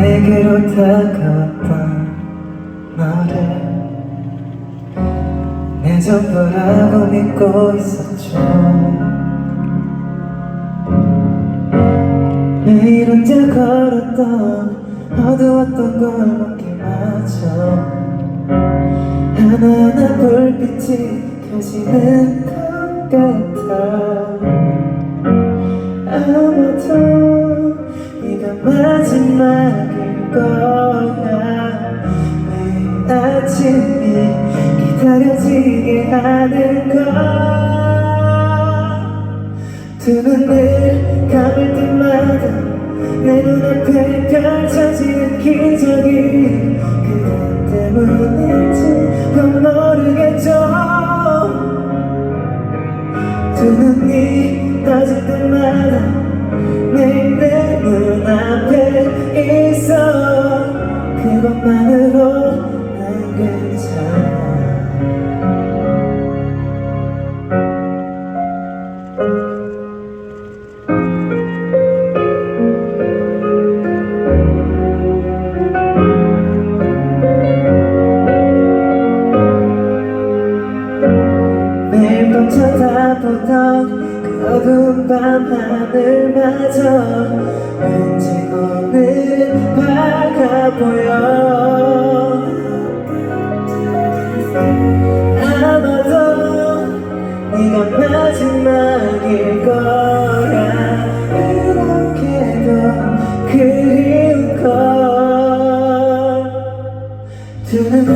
내게로 다가왔던 너를 내 전부라고 믿고 있었죠. 매일 혼자 걸었던 어두웠던 골목길 마저 하나하나 불빛이 켜지는 기다려지게 하는 걸두 눈을 감을 때마다 내 눈앞에 펼쳐지는 기적이 그대 때문일지 더 모르겠죠. 두 눈이 떠질 때마다 매일 내 눈앞에 있어. 그것만으로 난 괜찮 어두운 밤 하늘마저 왠지 오늘은 밝아 보여. 아마도 네가 마지막일 거야. 이렇게도 그리운 걸두 눈을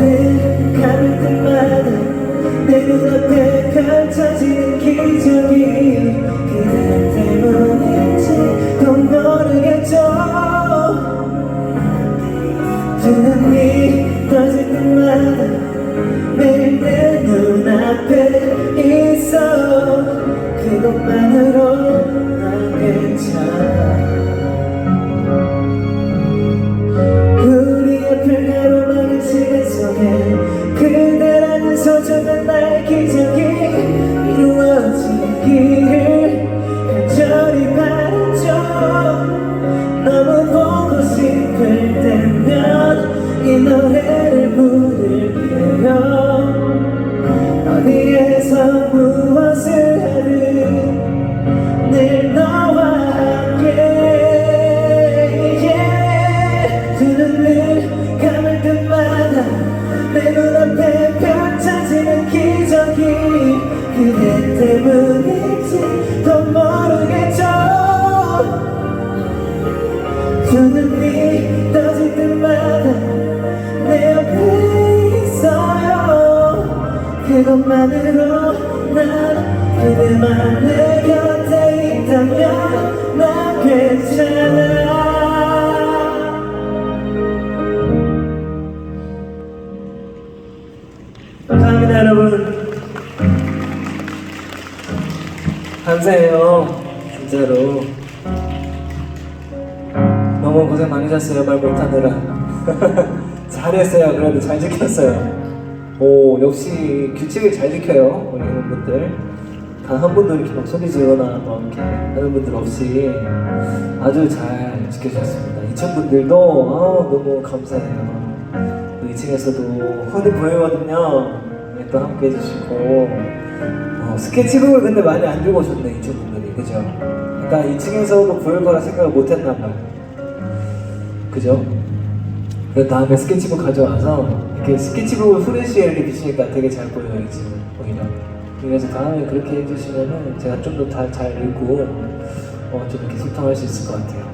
감을 때마다 내 눈앞에 펼쳐지는 기적이 것만으로 난 그대만 내 곁에 있다면 난 괜찮아. 감사합니다 여러분. 감사해요 진짜로. 너무 고생 많으셨어요 말 못하느라. 잘했어요. 그래도 잘 지켰어요 오 역시 규칙을 잘 지켜요 우리 분들. 단 한 번도 이렇게 막 소리 지르거나 막 이렇게 하는 분들 없이 아주 잘 지켜주셨습니다. 2층 분들도 아, 너무 감사해요. 또 2층에서도 흔히 보이거든요. 네, 또 함께 해주시고. 어, 스케치북을 근데 많이 안 들고 오셨네 2층 분들이. 그죠? 그러니까 2층에서도 보일 거라 생각을 못 했나 봐요. 그죠? 그 다음에 스케치북 가져와서 이렇게 스케치북을 후레쉬에 이렇게 비치니까 되게 잘 보여요 이 집은 오히려. 그래서 다음에 그렇게 해주시면은 제가 좀더잘 읽고 어, 좀 이렇게 소통할 수 있을 것 같아요.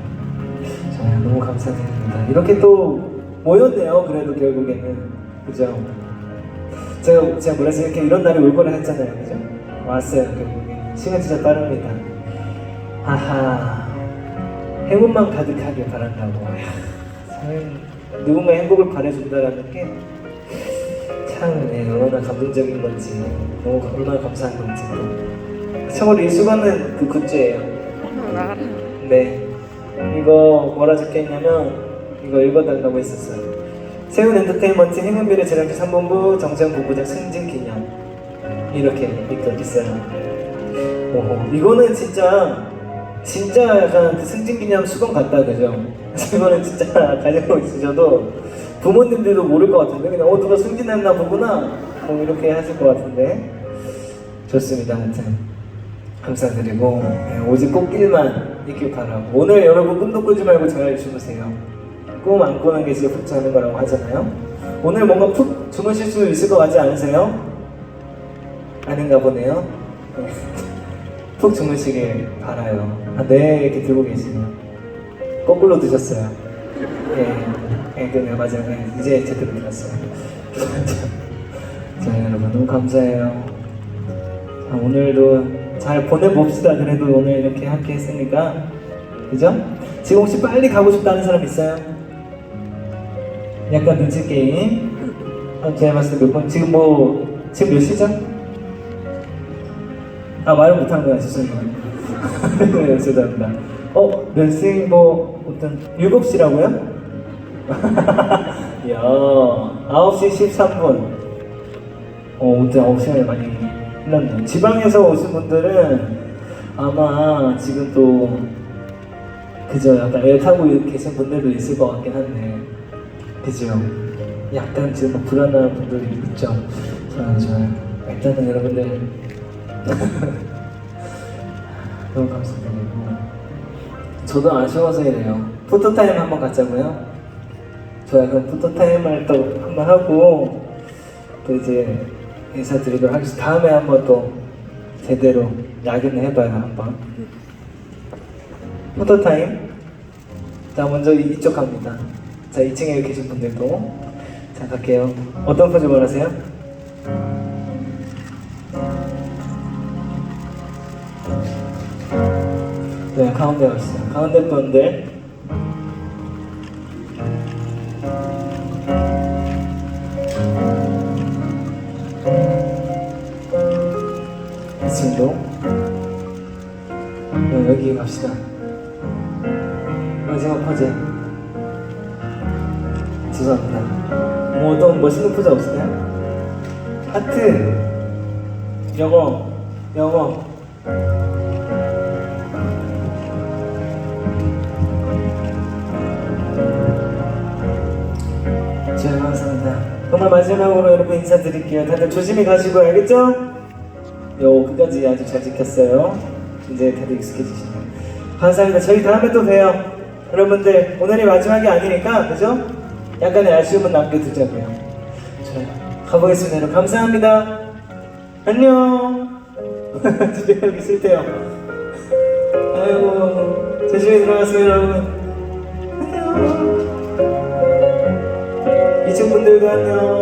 정말 너무 감사드립니다. 이렇게 또 모였네요 그래도 결국에는. 그죠? 제가 제가 뭐래서 이렇게 이런 날이 올 거라 했잖아요 그죠? 왔어요 결국에. 시간 진짜 빠릅니다. 하하. 행운만 가득하길 바란다고. 참 누군가 행복을 바래준다라는 게 참 네, 얼마나 감동적인 건지 너무 얼마나 감사한 건지. 또 청월 일수건은 그 굿즈예요. 네. 이거 뭐라 적혀있냐면 이거 읽어달라고 했었어요. 세운 엔터테인먼트 행운비례 제작비 3본부 정세현 본부장 승진 기념. 이렇게 있- 있어요. 오호, 이거는 진짜 진짜 약간 그 승진 기념 수건 같다 그죠? 이거는 진짜 가지고 있으셔도 부모님들도 모를 것 같은데 그냥 어 누가 승진했나 보구나. 뭐 이렇게 하실 것 같은데. 좋습니다. 아무튼 감사드리고 네, 오직 꽃길만 있길 바라고. 오늘 여러분 꿈도 꾸지 말고 잘 주무세요. 꿈 안 꾸는 게 진짜 푹 자는 거라고 하잖아요. 오늘 뭔가 푹 주무실 수 있을 것 같지 않으세요? 아닌가 보네요. 네. 푹 주무시길 바라요. 아, 네 이렇게 들고 계시네요. 거꾸로 드셨어요. 예, 예 그네 맞아요 네, 이제 제대로 들었어요 자 여러분 너무 감사해요 자, 오늘도 잘 보내봅시다. 그래도 오늘 이렇게 함께 했으니까. 그죠? 지금 혹시 빨리 가고 싶다는 사람 있어요? 약간 눈치 게임. 어, 제가 봤을 때 몇 번, 지금 뭐, 지금 몇 시죠? 아, 말을 못한 거야, 죄송해요. 네, 죄송합니다. 어, 몇 시, 뭐, 어떤, 7시라고요? 이야, 9시 13분. 어, 어때 9시간이 많이 흘렀네요. 지방에서 오신 분들은 아마 지금 또 그죠 약간 애 타고 계신 분들도 있을 것 같긴 한데 그죠? 약간 지금 막 불안한 분들이 있죠. 좋아요 좋아요 일단은 여러분들 너무 감사드리고. 저도 아쉬워서 이래요. 포토타임 한번 갖자고요 그럼 포토타임을 또 한번 하고 또 이제 인사드리도록 하겠습니다. 다음에 한번 또 제대로 야근을 해봐요 한번. 포토타임. 자 먼저 이- 이쪽 갑니다. 자 2층에 계신 분들도 자 갈게요. 어떤 포즈 원하세요? 네 가운데 왔어요. 가운데 분들. 이층도 네, 여기 갑시다. 마지막 포즈 죄송합니다. 뭐 어떤 멋있는 포즈 없을까요? 하트. 영어. 영어. 자 감사합니다. 정말 마지막으로 여러분 인사드릴게요. 다들 조심히 가시고 알겠죠? 요 끝까지 아주 잘 지켰어요. 이제 다들 익숙해지시네요. 감사합니다. 저희 다음에 또 봬요. 여러분들 오늘이 마지막이 아니니까 그죠? 약간의 아쉬움은 남겨두자고요. 자 가보겠습니다. 여러분 감사합니다. 안녕. 집에 가기 싫대요. 아이고 조심히 들어가세요 여러분. 안녕. 이층 분들도 안녕.